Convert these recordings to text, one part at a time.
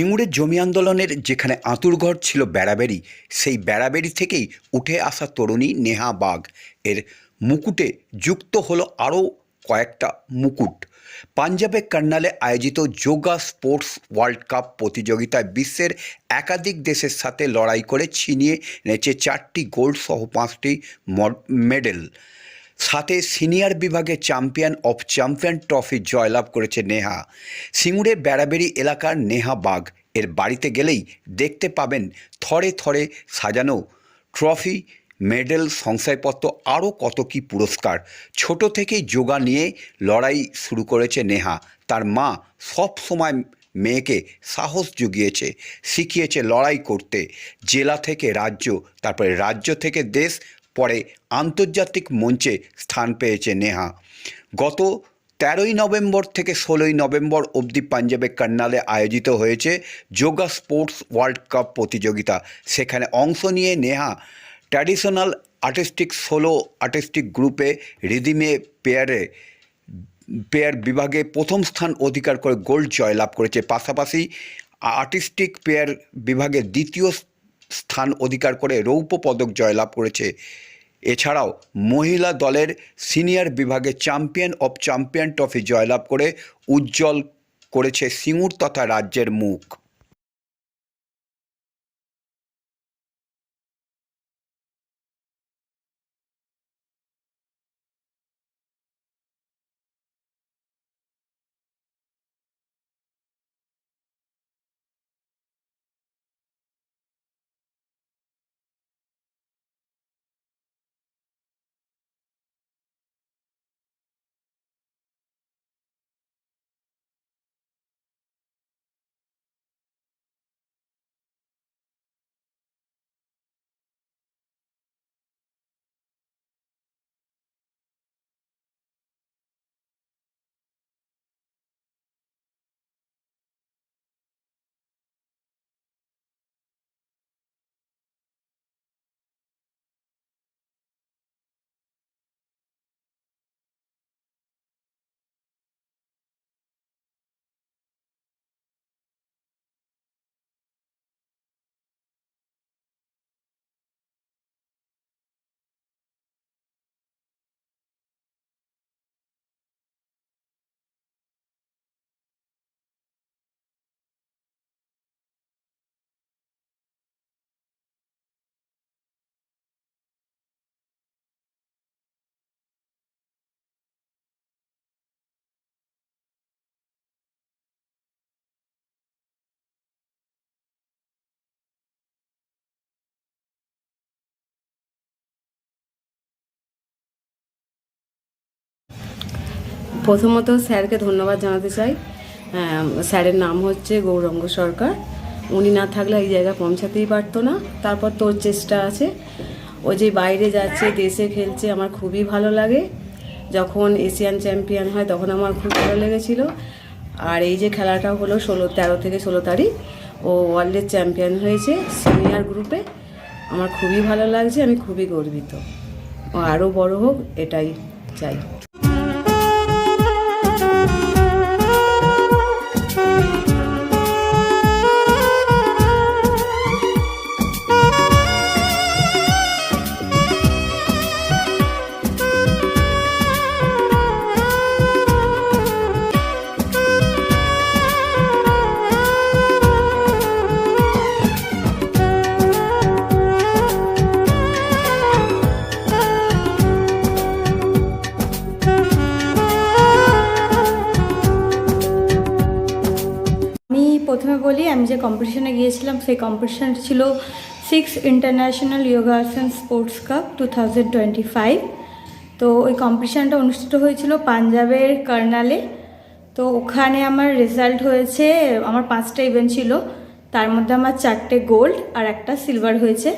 সিঙ্গুরের জমি আন্দোলনের যেখানে আঁতুড়ঘর ছিল বেড়াবেড়ি, সেই বেড়াবেড়ি থেকেই উঠে আসা তরুণী নেহা বাগ এর মুকুটে যুক্ত হলো আরও কয়েকটা মুকুট। পাঞ্জাবে কর্নালে আয়োজিত যোগা স্পোর্টস ওয়ার্ল্ড কাপ প্রতিযোগিতায় বিশ্বের একাধিক দেশের সাথে লড়াই করে ছিনিয়ে এনেছে চারটি গোল্ড সহ পাঁচটি মড- মেডেল। সাথে সিনিয়র বিভাগে চ্যাম্পিয়ন অফ চ্যাম্পিয়ন ট্রফি জয়লাভ করেছে নেহা। সিঙ্গুরের বেড়াবেড়ি এলাকার নেহা বাগ এর বাড়িতে গেলেই দেখতে পাবেন থরে থরে সাজানো ট্রফি, মেডেল শংসাপত্র আরও কত কী পুরস্কার। ছোট থেকেই যোগা নিয়ে লড়াই শুরু করেছে নেহা। তার মা সব সময় মেয়েকে সাহস জুগিয়েছে, শিখিয়েছে লড়াই করতে। জেলা থেকে রাজ্য, তারপরে রাজ্য থেকে দেশ পরে আন্তর্জাতিক মঞ্চে স্থান পেয়েছে নেহা। গত তেরোই নভেম্বর থেকে ষোলোই নভেম্বর অবধি পাঞ্জাবে কর্নালে আয়োজিত হয়েছে যোগা স্পোর্টস ওয়ার্ল্ড কাপ প্রতিযোগিতা। সেখানে অংশ নিয়ে Neha traditional artistic solo artistic গ্রুপে রিদিমে পেয়ারে, পেয়ার বিভাগে প্রথম স্থান অধিকার করে গোল্ড জয়লাভ করেছে। পাশাপাশি আর্টিস্টিক পেয়ার বিভাগে দ্বিতীয় স্থান অধিকার করে রৌপ্য পদক জয়লাভ করেছে। এছাড়াও মহিলা দলের সিনিয়র বিভাগে চ্যাম্পিয়ন অব চ্যাম্পিয়ন ট্রফি জয়লাভ করে উজ্জ্বল করেছে সিঙ্গুর তথা রাজ্যের মুখ। প্রথমত স্যারকে ধন্যবাদ জানাতে চাই। স্যারের নাম হচ্ছে গৌরঙ্গ সরকার। উনি না থাকলে এই জায়গা পৌঁছাতেই পারতো না। তারপর তোর চেষ্টা আছে। ও যে বাইরে যাচ্ছে, দেশে খেলছে, আমার খুবই ভালো লাগে। যখন এশিয়ান চ্যাম্পিয়ন হয়, তখন আমার খুব ভালো লেগেছিল। আর এই যে খেলাটা হলো ষোলো, তেরো থেকে ষোলো তারিখ। ও ওয়ার্ল্ডের চ্যাম্পিয়ন হয়েছে সিনিয়র গ্রুপে। আমার খুবই ভালো লাগছে, আমি খুবই গর্বিত। ও আরও বড় হোক, এটাই চাই। আমি যে কম্পিটিশনে গিয়েছিলাম, সেই কম্পিটিশন ছিল six international Yogasana sports cup two thousand twenty five তো ওই কম্পিটিশানটা অনুষ্ঠিত হয়েছিল পাঞ্জাবের কর্নালে। তো ওখানে আমার রেজাল্ট হয়েছে, আমার পাঁচটা ইভেন্ট ছিল। তার মধ্যে আমার চারটে গোল্ড আর একটা সিলভার হয়েছে।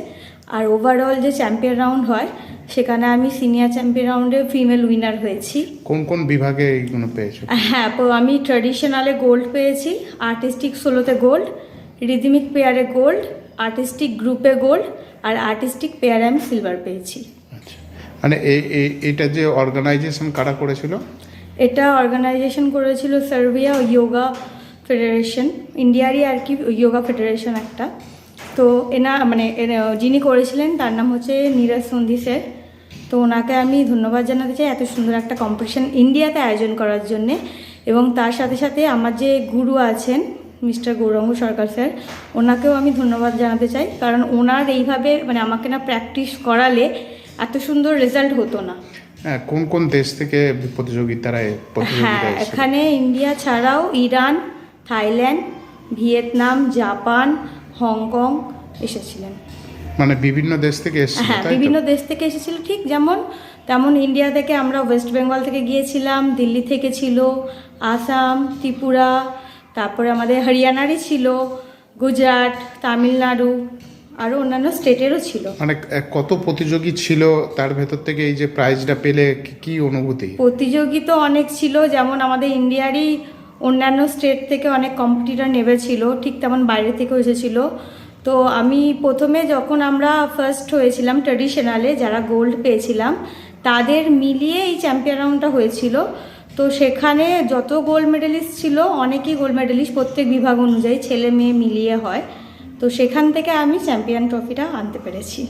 আর ওভারঅল যে চ্যাম্পিয়ন রাউন্ড হয় সেখানে আমি সিনিয়র চ্যাম্পিয়ন রাউন্ডে ফিমেল উইনার হয়েছি। কোন কোন বিভাগে এইগুলো পেয়েছ? হ্যাঁ তো আমি ট্র্যাডিশনালে গোল্ড পেয়েছি আর্টিস্টিক সোলোতে গোল্ড রিদমিক পেয়ারে গোল্ড আর্টিস্টিক গ্রুপে গোল্ড আর আর্টিস্টিক পেয়ারে আমি সিলভার পেয়েছি। আচ্ছা মানে এটা যে অর্গানাইজেশন কারা করেছিল? এটা অর্গানাইজেশন করেছিল সার্বিয়া যোগা ফেডারেশন ইন্ডিয়ারই আর কি যোগা ফেডারেশন একটা। তো এনা মানে যিনি করেছিলেন তার নাম হচ্ছে নীরাজ সন্ধি স্যার। তো ওনাকে আমি ধন্যবাদ জানাতে চাই এত সুন্দর একটা কম্পিটিশন ইন্ডিয়াতে আয়োজন করার জন্যে। এবং তার সাথে সাথে আমার যে গুরু আছেন মিস্টার গৌরঙ্গ সরকার স্যার ওনাকেও আমি ধন্যবাদ জানাতে চাই। কারণ ওনার এইভাবে মানে আমাকে না প্র্যাকটিস করালে এত সুন্দর রেজাল্ট হতো না। হ্যাঁ কোন কোন দেশ থেকে প্রতিযোগিতারা হ্যাঁ এখানে ইন্ডিয়া ছাড়াও Iran Thailand Vietnam Japan Hong Kong এসেছিলেন। মানে বিভিন্ন দেশ থেকে এসেছিল হ্যাঁ বিভিন্ন দেশ থেকে এসেছিল ঠিক যেমন তেমন ইন্ডিয়া থেকে আমরা ওয়েস্ট বেঙ্গল থেকে গিয়েছিলাম দিল্লি থেকে ছিল আসাম ত্রিপুরা তারপরে আমাদের হরিয়ানারই ছিল গুজরাট তামিলনাড়ু আরও অন্যান্য স্টেটেরও ছিল। মানে কত প্রতিযোগী ছিল তার ভেতর থেকে এই যে প্রাইজটা পেলে কি- কি অনুভূতি? প্রতিযোগী তো অনেক ছিল যেমন আমাদের ইন্ডিয়ারই অন্যান্য স্টেট থেকে অনেক কম্পিটিটর নেমেছিল, ঠিক তেমন বাইরে থেকেও এসেছিল। তো আমি প্রথমে যখন আমরা ফার্স্ট হয়েছিলাম ট্রেডিশনালে যারা গোল্ড পেয়েছিলাম, তাদের মিলিয়ে এই চ্যাম্পিয়ন রাউন্ডটা হয়েছিল। তো সেখানে যত গোল্ড মেডেলিস্ট ছিল, অনেকই গোল্ড মেডেলিস্ট প্রত্যেক বিভাগ অনুযায়ী ছেলে মেয়ে মিলিয়ে হয়। তো সেখান থেকে আমি চ্যাম্পিয়ন ট্রফিটা আনতে পেরেছি।